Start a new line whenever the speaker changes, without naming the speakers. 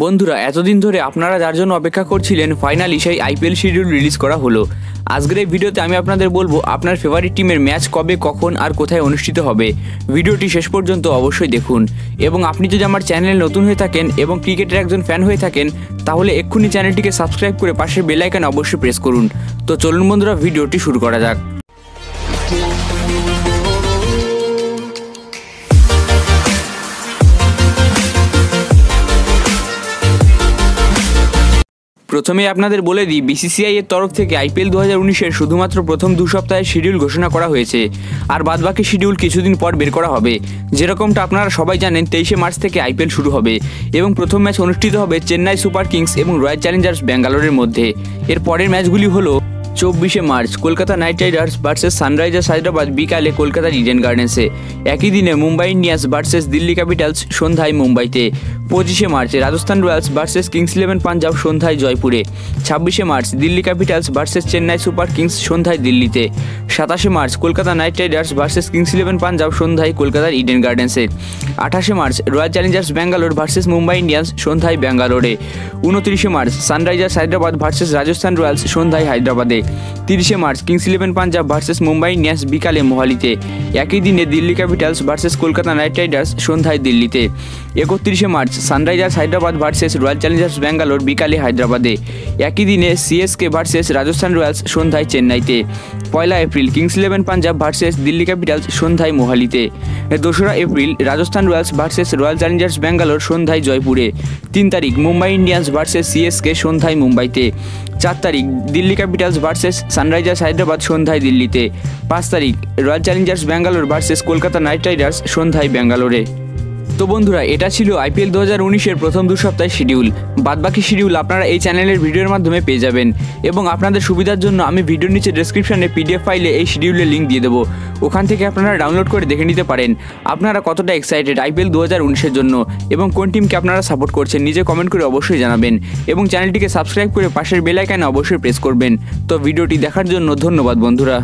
বন্ধুরা, এতদিন ধরে আপনারা যার জন্য অপেক্ষা করছিলেন ফাইনালি সেই আইপিএল শিডিউল রিলিজ করা হলো। আজকের এই ভিডিওতে আমি আপনাদের বলব, আপনার ফেভারিট টিমের ম্যাচ কবে, কখন আর কোথায় অনুষ্ঠিত হবে। ভিডিওটি শেষ পর্যন্ত অবশ্যই দেখুন। এবং আপনি যদি আমার চ্যানেলে নতুন হয়ে থাকেন এবং ক্রিকেটের একজন ফ্যান হয়ে থাকেন, তাহলে এক্ষুনি চ্যানেলটিকে সাবস্ক্রাইব করে পাশের বেল আইকন অবশ্যই প্রেস করুন। তো চলুন বন্ধুরা, ভিডিওটি শুরু করা যাক। প্রথমে আপনাদের বলে দিই বিসিসিআই এর তরফ থেকে আইপিএল দু হাজার উনিশের শুধুমাত্র প্রথম দু সপ্তাহের শিডিউল ঘোষণা করা হয়েছে। আর বাদবাকি শিডিউল কিছুদিন পর বের করা হবে। যেরকমটা আপনারা সবাই জানেন, তেইশে মার্চ থেকে আইপিএল শুরু হবে এবং প্রথম ম্যাচ অনুষ্ঠিত হবে চেন্নাই সুপার কিংস এবং রয়্যাল চ্যালেঞ্জার্স ব্যাঙ্গালোরের মধ্যে। এর পরের ম্যাচগুলি হলো চব্বিশে March, Kolkata Knight Riders versus Sunrisers Hyderabad, বিকালে কলকাতার ইডেন গার্ডেন্সে। একই দিনে Mumbai Indians versus Delhi Capitals সন্ধ্যায় মুম্বাইতে। পঁচিশে March, Rajasthan Royals versus Kings Eleven Punjab সন্ধ্যায় জয়পুরে। ছাব্বিশে March, Delhi Capitals versus Chennai Super Kings সন্ধ্যায় দিল্লিতে। সাতাশে March, Kolkata Knight Riders versus Kings Eleven Punjab সন্ধ্যায় কলকাতার ইডেন গার্ডেন্সে। আঠাশে March, Royal Challengers Bangalore versus Mumbai Indians সন্ধ্যায় ব্যাঙ্গালোরে। উনত্রিশে March, Sunrisers Hyderabad versus Rajasthan Royals সন্ধ্যায় হায়দ্রাবাদে। তিরিশে March, Kings Eleven Punjab versus Mumbai Indians বিকালে মোহালিতে। একই দিনে Delhi Capitals versus Kolkata Knight Riders সন্ধ্যায় দিল্লিতে। একত্রিশে March, Sunrisers Hyderabad versus Royal Challengers Bangalore বিকালে হায়দ্রাবাদে। একই দিনে সিএসকে ভার্সেস রাজস্থান রয়্যালস সন্ধ্যায় চেন্নাইতে। পয়লা April, Kings Eleven Punjab versus Delhi Capitals সন্ধ্যায় মোহালিতে। দোসরা April, Rajasthan Royals versus Royal Challengers Bangalore সন্ধ্যায় জয়পুরে। তিন তারিখ, মুম্বাই ইন্ডিয়ান্স ভার্সেস সিএসকে সন্ধ্যায় মুম্বাইতে। চার তারিখ, Delhi Capitals versus Sunrisers Hyderabad সন্ধ্যায় দিল্লিতে পাঁচ তারিখ Royal Challengers Bangalore versus Kolkata Knight Riders সন্ধ্যায় ব্যাঙ্গালোরে তো বন্ধুরা, এটা ছিল আইপিএল দু হাজার উনিশের প্রথম দু সপ্তাহের শিডিউল। বাদবাকি শিডিউল আপনারা এই চ্যানেলের ভিডিওর মাধ্যমে পেয়ে যাবেন। এবং আপনাদের সুবিধার জন্য আমি ভিডিওর নিচে ডেসক্রিপশনে পিডিএফ ফাইলে এই শিডিউলের লিঙ্ক দিয়ে দেবো। ওখান থেকে আপনারা ডাউনলোড করে দেখে নিতে পারেন আপনারা কতটা এক্সাইটেড আইপিএল দু হাজার উনিশের জন্য এবং কোন টিমকে আপনারা সাপোর্ট করছেন নিজে কমেন্ট করে অবশ্যই জানাবেন। এবং চ্যানেলটিকে সাবস্ক্রাইব করে পাশের বেল আইকনে অবশ্যই প্রেস করবেন। তো ভিডিওটি দেখার জন্য ধন্যবাদ বন্ধুরা।